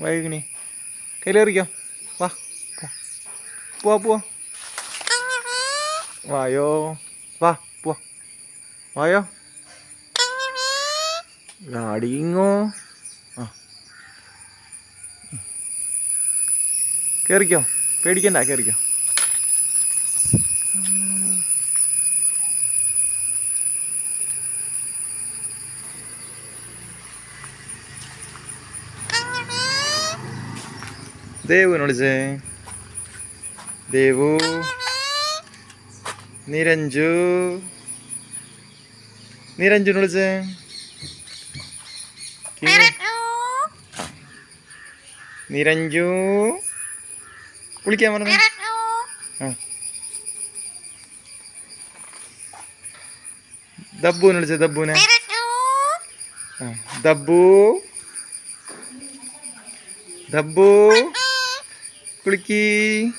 വൈകിനി. കയ്യിലേറിക്കോ? വാ പോ. പോവാ വായോ. വാ പോവാ. വായോ. ഗാഡിങ്ങോ. ആ. കയറിക്കോ പേടിക്കണ്ട കയറിക്കോ ദേവുവിനെ വിളിച്ചേ. ദേവു. നിരഞ്ജു. നിരഞ്ജുനെ വിളിച്ചേ. നിരഞ്ജു. വിളിക്കാൻ പറഞ്ഞു. ആ. ദബ്ബുവിനെ വിളിച്ചേ ദബ്ബുവിനെ. ദബ്ബു. ദബ്ബു. Aqui.